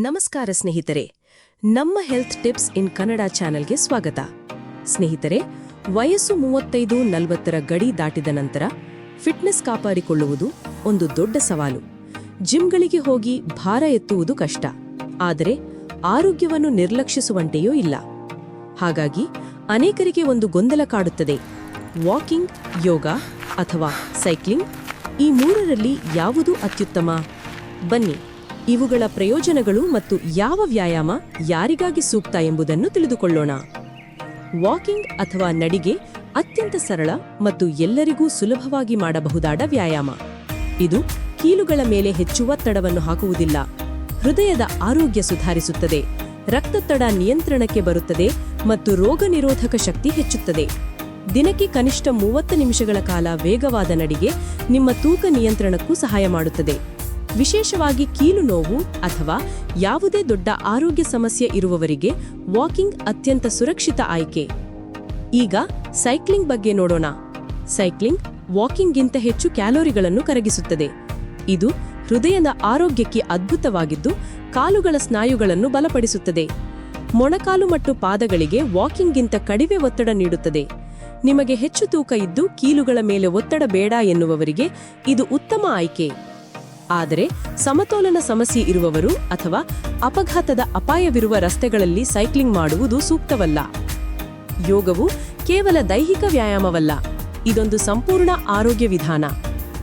ನಮಸ್ಕಾರ ಸ್ನೇಹಿತರೆ, ನಮ್ಮ ಹೆಲ್ತ್ ಟಿಪ್ಸ್ ಇನ್ ಕನ್ನಡ ಚಾನೆಲ್ಗೆ ಸ್ವಾಗತ. ಸ್ನೇಹಿತರೆ, ವಯಸ್ಸು ಮೂವತ್ತೈದು ನಲವತ್ತರ ಗಡಿ ದಾಟಿದ ನಂತರ ಫಿಟ್ನೆಸ್ ಕಾಪಾಡಿಕೊಳ್ಳುವುದು ಒಂದು ದೊಡ್ಡ ಸವಾಲು. ಜಿಮ್ಗಳಿಗೆ ಹೋಗಿ ಭಾರ ಎತ್ತುವುದು ಕಷ್ಟ. ಆದರೆ ಆರೋಗ್ಯವನ್ನು ನಿರ್ಲಕ್ಷಿಸುವಂತೆಯೂ ಇಲ್ಲ. ಹಾಗಾಗಿ ಅನೇಕರಿಗೆ ಒಂದು ಗೊಂದಲ ಕಾಡುತ್ತದೆ. ವಾಕಿಂಗ್, ಯೋಗ ಅಥವಾ ಸೈಕ್ಲಿಂಗ್ ಈ ಮೂರರಲ್ಲಿ ಯಾವುದು ಅತ್ಯುತ್ತಮ? ಬನ್ನಿ. ಇವುಗಳ ಪ್ರಯೋಜನಗಳು ಮತ್ತು ಯಾವ ವ್ಯಾಯಾಮ ಯಾರಿಗಾಗಿ ಸೂಕ್ತ ಎಂಬುದನ್ನು ತಿಳಿದುಕೊಳ್ಳೋಣ. ವಾಕಿಂಗ್ ಅಥವಾ ನಡಿಗೆ ಅತ್ಯಂತ ಸರಳ ಮತ್ತು ಎಲ್ಲರಿಗೂ ಸುಲಭವಾಗಿ ಮಾಡಬಹುದಾದ ವ್ಯಾಯಾಮ. ಇದು ಕೀಲುಗಳ ಮೇಲೆ ಹೆಚ್ಚು ಒತ್ತಡವನ್ನು ಹಾಕುವುದಿಲ್ಲ. ಹೃದಯದ ಆರೋಗ್ಯ ಸುಧಾರಿಸುತ್ತದೆ. ರಕ್ತದೊತ್ತಡ ನಿಯಂತ್ರಣಕ್ಕೆ ಬರುತ್ತದೆ ಮತ್ತು ರೋಗ ನಿರೋಧಕ ಶಕ್ತಿ ಹೆಚ್ಚುತ್ತದೆ. ದಿನಕ್ಕೆ ಕನಿಷ್ಠ ಮೂವತ್ತು ನಿಮಿಷಗಳ ಕಾಲ ವೇಗವಾದ ನಡಿಗೆ ನಿಮ್ಮ ತೂಕ ನಿಯಂತ್ರಣಕ್ಕೂ ಸಹಾಯ ಮಾಡುತ್ತದೆ. ವಿಶೇಷವಾಗಿ ಕೀಲು ನೋವು ಅಥವಾ ಯಾವುದೇ ದೊಡ್ಡ ಆರೋಗ್ಯ ಸಮಸ್ಯೆ ಇರುವವರಿಗೆ ವಾಕಿಂಗ್ ಅತ್ಯಂತ ಸುರಕ್ಷಿತ ಆಯ್ಕೆ. ಈಗ ಸೈಕ್ಲಿಂಗ್ ಬಗ್ಗೆ ನೋಡೋಣ. ಸೈಕ್ಲಿಂಗ್ ವಾಕಿಂಗ್ಗಿಂತ ಹೆಚ್ಚು ಕ್ಯಾಲೋರಿಗಳನ್ನು ಕರಗಿಸುತ್ತದೆ. ಇದು ಹೃದಯದ ಆರೋಗ್ಯಕ್ಕೆ ಅದ್ಭುತವಾಗಿದ್ದು ಕಾಲುಗಳ ಸ್ನಾಯುಗಳನ್ನು ಬಲಪಡಿಸುತ್ತದೆ. ಮೊಣಕಾಲು ಮತ್ತು ಪಾದಗಳಿಗೆ ವಾಕಿಂಗ್ಗಿಂತ ಕಡಿಮೆ ಒತ್ತಡ ನೀಡುತ್ತದೆ. ನಿಮಗೆ ಹೆಚ್ಚು ತೂಕ ಇದ್ದು ಕೀಲುಗಳ ಮೇಲೆ ಒತ್ತಡ ಬೇಡ ಎನ್ನುವವರಿಗೆ ಇದು ಉತ್ತಮ ಆಯ್ಕೆ. ಆದರೆ ಸಮತೋಲನ ಸಮಸ್ಯೆ ಇರುವವರು ಅಥವಾ ಅಪಘಾತದ ಅಪಾಯವಿರುವ ರಸ್ತೆಗಳಲ್ಲಿ ಸೈಕ್ಲಿಂಗ್ ಮಾಡುವುದು ಸೂಕ್ತವಲ್ಲ. ಯೋಗವು ಕೇವಲ ದೈಹಿಕ ವ್ಯಾಯಾಮವಲ್ಲ, ಇದೊಂದು ಸಂಪೂರ್ಣ ಆರೋಗ್ಯ ವಿಧಾನ.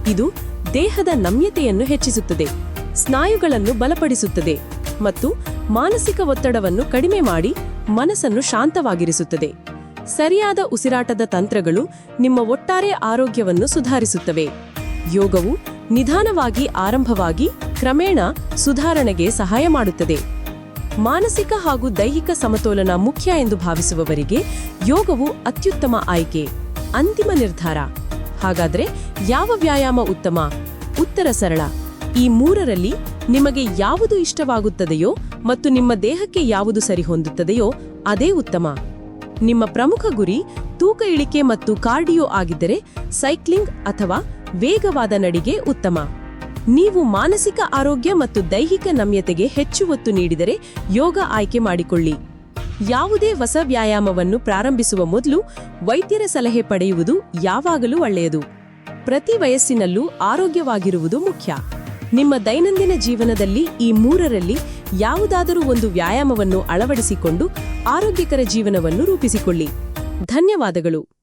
ಇದು ದೇಹದ ನಮ್ಯತೆಯನ್ನು ಹೆಚ್ಚಿಸುತ್ತದೆ, ಸ್ನಾಯುಗಳನ್ನು ಬಲಪಡಿಸುತ್ತದೆ ಮತ್ತು ಮಾನಸಿಕ ಒತ್ತಡವನ್ನು ಕಡಿಮೆ ಮಾಡಿ ಮನಸ್ಸನ್ನು ಶಾಂತವಾಗಿರಿಸುತ್ತದೆ. ಸರಿಯಾದ ಉಸಿರಾಟದ ತಂತ್ರಗಳು ನಿಮ್ಮ ಒಟ್ಟಾರೆ ಆರೋಗ್ಯವನ್ನು ಸುಧಾರಿಸುತ್ತವೆ. ಯೋಗವು ನಿಧಾನವಾಗಿ ಆರಂಭವಾಗಿ ಕ್ರಮೇಣ ಸುಧಾರಣೆಗೆ ಸಹಾಯ ಮಾಡುತ್ತದೆ. ಮಾನಸಿಕ ಹಾಗೂ ದೈಹಿಕ ಸಮತೋಲನ ಮುಖ್ಯ ಎಂದು ಭಾವಿಸುವವರಿಗೆ ಯೋಗವು ಅತ್ಯುತ್ತಮ ಆಯ್ಕೆ, ಅಂತಿಮ ನಿರ್ಧಾರ. ಹಾಗಾದ್ರೆ ಯಾವ ವ್ಯಾಯಾಮ ಉತ್ತಮ? ಉತ್ತರ ಸರಳ. ಈ ಮೂರರಲ್ಲಿ ನಿಮಗೆ ಯಾವುದು ಇಷ್ಟವಾಗುತ್ತದೆಯೋ ಮತ್ತು ನಿಮ್ಮ ದೇಹಕ್ಕೆ ಯಾವುದು ಸರಿಹೊಂದುತ್ತದೆಯೋ ಅದೇ ಉತ್ತಮ. ನಿಮ್ಮ ಪ್ರಮುಖ ಗುರಿ ತೂಕ ಇಳಿಕೆ ಮತ್ತು ಕಾರ್ಡಿಯೋ ಆಗಿದ್ದರೆ ಸೈಕ್ಲಿಂಗ್ ಅಥವಾ ವೇಗವಾದ ನಡಿಗೆ ಉತ್ತಮ. ನೀವು ಮಾನಸಿಕ ಆರೋಗ್ಯ ಮತ್ತು ದೈಹಿಕ ನಮ್ಯತೆಗೆ ಹೆಚ್ಚು ಒತ್ತು ನೀಡಿದರೆ ಯೋಗ ಆಯ್ಕೆ ಮಾಡಿಕೊಳ್ಳಿ. ಯಾವುದೇ ಹೊಸ ವ್ಯಾಯಾಮವನ್ನು ಪ್ರಾರಂಭಿಸುವ ಮೊದಲು ವೈದ್ಯರ ಸಲಹೆ ಪಡೆಯುವುದು ಯಾವಾಗಲೂ ಒಳ್ಳೆಯದು. ಪ್ರತಿ ವಯಸ್ಸಿನಲ್ಲೂ ಆರೋಗ್ಯವಾಗಿರುವುದು ಮುಖ್ಯ. ನಿಮ್ಮ ದೈನಂದಿನ ಜೀವನದಲ್ಲಿ ಈ ಮೂರರಲ್ಲಿ ಯಾವುದಾದರೂ ಒಂದು ವ್ಯಾಯಾಮವನ್ನು ಅಳವಡಿಸಿಕೊಂಡು ಆರೋಗ್ಯಕರ ಜೀವನವನ್ನು ರೂಪಿಸಿಕೊಳ್ಳಿ. ಧನ್ಯವಾದಗಳು.